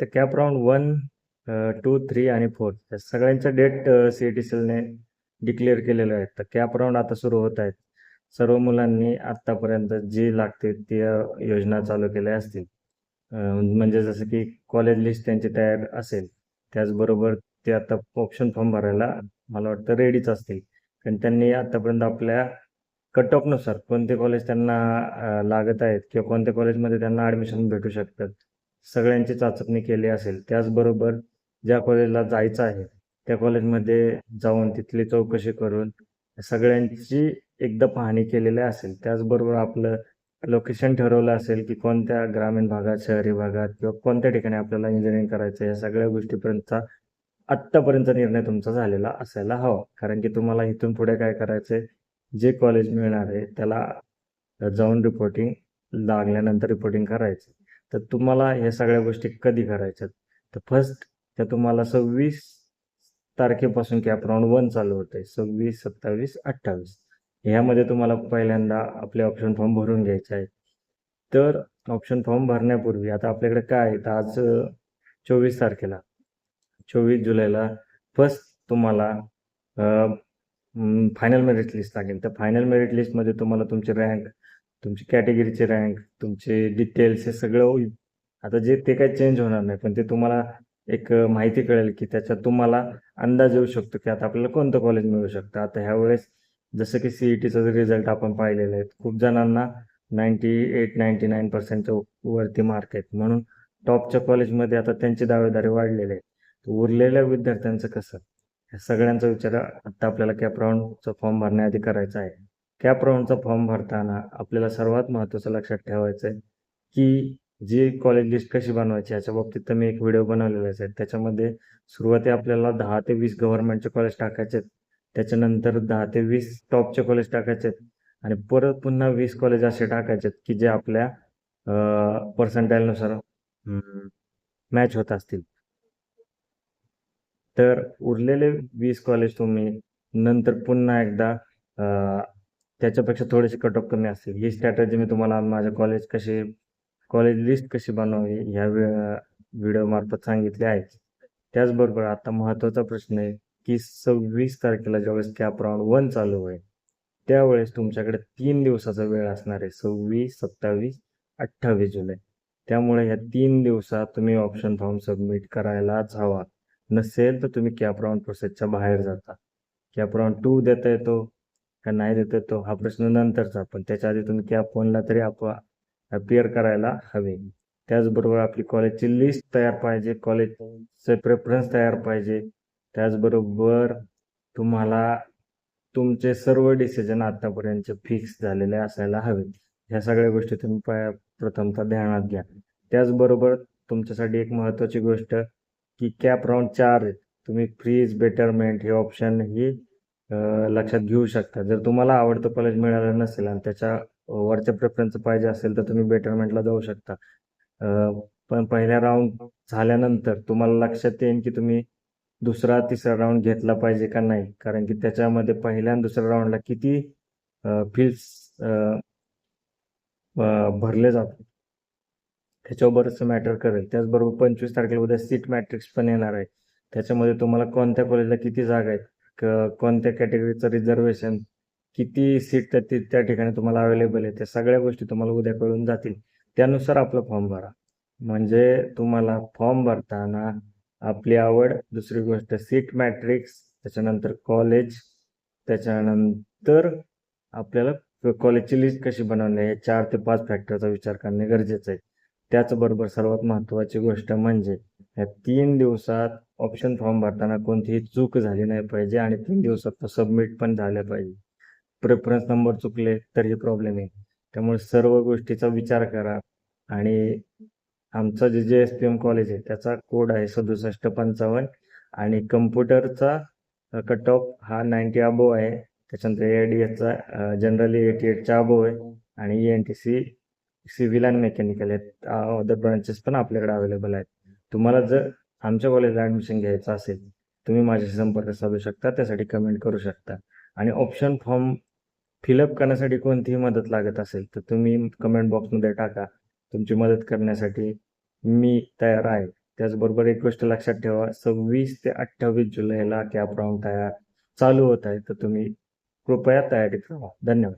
तर CAP round one two three आणि four या सगळ्यांच्या डेट सी ई टी सीलने डिक्लेअर केलेलं आहेत. तर कॅप राऊंड आता सुरू होत आहेत. सर्व मुलांनी आत्तापर्यंत जी लागते ती योजना चालू केल्या असतील. म्हणजे जसं की कॉलेज लिस्ट त्यांची तयार असेल त्याचबरोबर ते आता ऑप्शन फॉर्म भरायला मला वाटतं रेडीच असतील. कारण त्यांनी आतापर्यंत आपल्या कट ऑफनुसार कोणते कॉलेज त्यांना लागत आहेत किंवा कोणत्या कॉलेजमध्ये त्यांना ॲडमिशन भेटू शकतात. सगळ्यांची चाचपणी केली असेल त्याचबरोबर ज्या कॉलेजला जायचं आहे त्या कॉलेजमध्ये जाऊन तिथली चौकशी करून सगळ्यांची एकदा पाहणी केलेली असेल. त्याचबरोबर आपलं लोकेशन ठरवलं असेल की कोणत्या ग्रामीण भागात शहरी भागात किंवा कोणत्या ठिकाणी आपल्याला इंजिनिअरिंग करायचं या सगळ्या गोष्टीपर्यंतचा आत्तापर्यंत निर्णय तुमचा झालेला असायला हवा. कारण की तुम्हाला इथून पुढे काय करायचंय जे कॉलेज मिळणार आहे त्याला जाऊन रिपोर्टिंग लागल्यानंतर रिपोर्टिंग करायचं तर तुम्हाला ह्या सगळ्या गोष्टी कधी करायच्यात? तर फर्स्ट त्या तुम्हाला सव्वीस तारखेपासून कॅप राऊंड वन चालू होते सव्वीस सत्तावीस अठ्ठावीस. ह्यामध्ये तुम्हाला पहिल्यांदा आपले ऑप्शन फॉर्म भरून घ्यायचे आहेत. तर ऑप्शन फॉर्म भरण्यापूर्वी आता आपल्याकडे काय आहे? तर आज चोवीस तारखेला चोवीस जुलैला फर्स्ट तुम्हाला फायनल मेरिट लिस्ट लागेल. तर फायनल मेरिट लिस्टमध्ये तुम्हाला तुमची रँक तुमची कॅटेगरीचे रँक तुमचे डिटेल्स हे सगळं होईल. आता जे ते काही चेंज होणार नाही पण ते तुम्हाला एक माहिती कळेल की त्याच्यात तुम्हाला अंदाज येऊ शकतो की आता आपल्याला कोणतं कॉलेज मिळू शकतं. आता ह्यावेळेस जसं की सी ई टीचा रिझल्ट आपण पाहिलेला आहे खूप जणांना नाईन्टी एट नाईन्टी नाईन पर्सेंटच्या वरती मार्क आहेत. म्हणून टॉपच्या कॉलेजमध्ये आता त्यांची दावेदारी वाढलेली आहे. उरलेल्या विद्यार्थ्यांचं कसं? ह्या सगळ्यांचा विचार आता आपल्याला कॅपराऊंडचा फॉर्म भरण्याआधी करायचा आहे. कॅप राऊंडचा फॉर्म भरताना आपल्याला सर्वात महत्त्वाचं लक्षात ठेवायचं आहे की जी कॉलेज लिस्ट कशी बनवायची याच्या बाबतीत तर मी एक व्हिडिओ बनवलेलाच आहे. त्याच्यामध्ये सुरुवाती आपल्याला दहा ते वीस गव्हर्नमेंटचे कॉलेज टाकायचे आहेत त्याच्यानंतर दहा ते वीस टॉपचे कॉलेज टाकायचे आहेत आणि परत पुन्हा वीस कॉलेज असे टाकायचे आहेत की जे आपल्या पर्सेंटाईलनुसार मॅच होत असतील. तर उरलेले वीस कॉलेज तुम्ही नंतर पुन्हा एकदा त्याच्यापेक्षा थोडेसे कट ऑफ कमी असतील. ही स्ट्रॅटजी मी तुम्हाला माझ्या कॉलेज कशी कॉलेज लिस्ट कशी बनवावी ह्या व्हिडिओ मार्फत सांगितली आहे. त्याचबरोबर आता महत्त्वाचा प्रश्न आहे की सव्वीस तारखेला ज्यावेळेस कॅप राऊंड वन चालू होईल त्यावेळेस तुमच्याकडे तीन दिवसाचा वेळ असणार आहे. सव्वीस सत्तावीस अठ्ठावीस जुलै. त्यामुळे ह्या तीन दिवसात तुम्ही ऑप्शन फॉर्म सबमिट करायलाच हवा. नसेल तर तुम्ही कॅप राऊंड प्रोसेसच्या बाहेर जाता. कॅप राऊंड टू देता येतो का नाही देतो तो हा प्रश्न नंतरचा. पण त्याच्या आधी तुम्ही कॅप वनला तरी आप अपिअर करायला हवे. त्याचबरोबर आपली कॉलेजची लिस्ट तयार पाहिजे. कॉलेजचे प्रेफरन्स तयार पाहिजे. त्याचबरोबर तुम्हाला तुमचे सर्व डिसिजन आतापर्यंतचे फिक्स झालेले असायला हवे. ह्या सगळ्या गोष्टी तुम्ही प्रथमतः ध्यानात घ्या. त्याचबरोबर तुमच्यासाठी एक महत्त्वाची गोष्ट की कॅप राऊंड चार तुम्ही फ्रीज बेटरमेंट हे ऑप्शन ही लक्षात घेऊ शकता. जर तुम्हाला आवडतं कॉलेज मिळालं नसेल आणि त्याच्या वरच्या प्रेफरन्स पाहिजे असेल तर तुम्ही बेटरमेंटला जाऊ शकता. पण पहिल्या राऊंड झाल्यानंतर तुम्हाला लक्षात येईल की तुम्ही दुसरा तिसरा राऊंड घेतला पाहिजे का नाही. कारण की त्याच्यामध्ये पहिल्या आणि दुसऱ्या राऊंडला किती फील्ड्स भरले जातात. त्याच्यावर बरंचसं मॅटर करेल. त्याचबरोबर पंचवीस तारखेला उद्या सीट मॅट्रिक्स पण येणार आहे. त्याच्यामध्ये तुम्हाला कोणत्या कॉलेजला किती जागा आहेत? कोणत्या कॅटेगरीचं रिझर्वेशन किती सीट त्या ती- त्या ठिकाणी तुम्हाला अवेलेबल आहे त्या सगळ्या गोष्टी तुम्हाला उद्या कळून जातील. त्यानुसार आपला फॉर्म भरा. म्हणजे तुम्हाला फॉर्म भरताना आपली आवड दुसरी गोष्ट सीट मॅट्रिक्स त्याच्यानंतर कॉलेज त्याच्यानंतर आपल्याला कॉलेजची लिस्ट कशी बनवणे हे चार ते पाच फॅक्टरचा विचार करणे गरजेचं आहे. त्याचबरोबर सर्वात महत्त्वाची गोष्ट म्हणजे या तीन दिवसात ऑप्शन फॉर्म भरताना कोणतीही चूक झाली नाही पाहिजे आणि तीन दिवसात तो सबमिट पण झाल्या पाहिजे. प्रेफरन्स नंबर चुकले तरी प्रॉब्लेम येईल त्यामुळे सर्व गोष्टीचा विचार करा आणि आमचं जे जे एस पी एम कॉलेज आहे त्याचा कोड आहे सदुसष्ट पंचावन्न आणि कम्प्युटरचा कट ऑफ हा नाईन्टी अबोव आहे. त्याच्यानंतर ए डी एसचा जनरली एटी एटच्या अबोव आहे आणि E N T C civil आणि मेकॅनिकल आहेत अदर ब्रांचेस पण आपल्याकडे अवेलेबल आहेत. तुम्हाला जर आमच्या कॉलेजला ॲडमिशन घ्यायचं असेल तुम्ही माझ्याशी संपर्क साधू शकता त्यासाठी कमेंट करू शकता. आणि ऑप्शन फॉर्म फिलअप करण्यासाठी कोणतीही मदत लागत असेल तर तुम्ही कमेंट बॉक्समध्ये टाका. तुमची मदत करण्यासाठी मी तयार आहे. त्याचबरोबर एक गोष्ट लक्षात ठेवा सव्वीस ते अठ्ठावीस जुलैला कॅप राऊंड तयार चालू होत आहे तर तुम्ही कृपया तयारीत राहा. धन्यवाद.